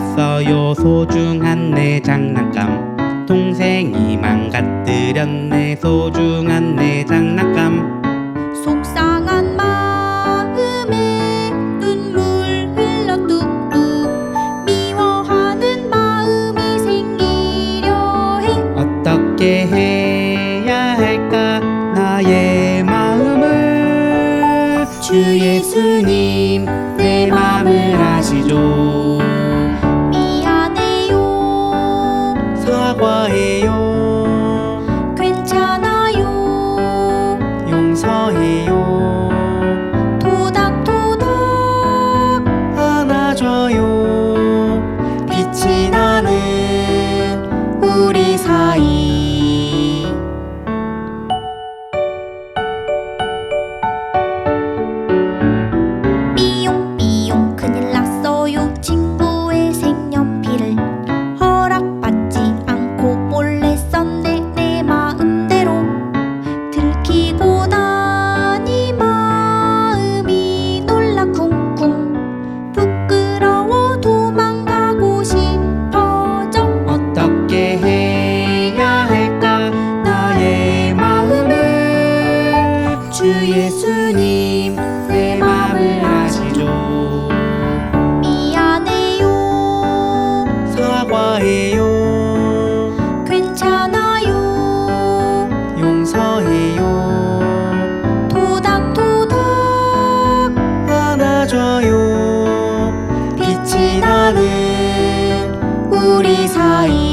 났어요. 소중한 내 장난감. 동생이 망가뜨렸네. 소중한 내 장난감. 속상한 마음에 눈물 흘러 뚝뚝 미워하는 마음이 생기려 해. 어떻게 해야 할까? 나의 마음을. 주 예수님 내 사과 주 예수님 내 맘을 아시죠? 미안해요. 사과해요. 괜찮아요. 용서해요. 토닥토닥 안아줘요. 빛이 나는 우리 사이.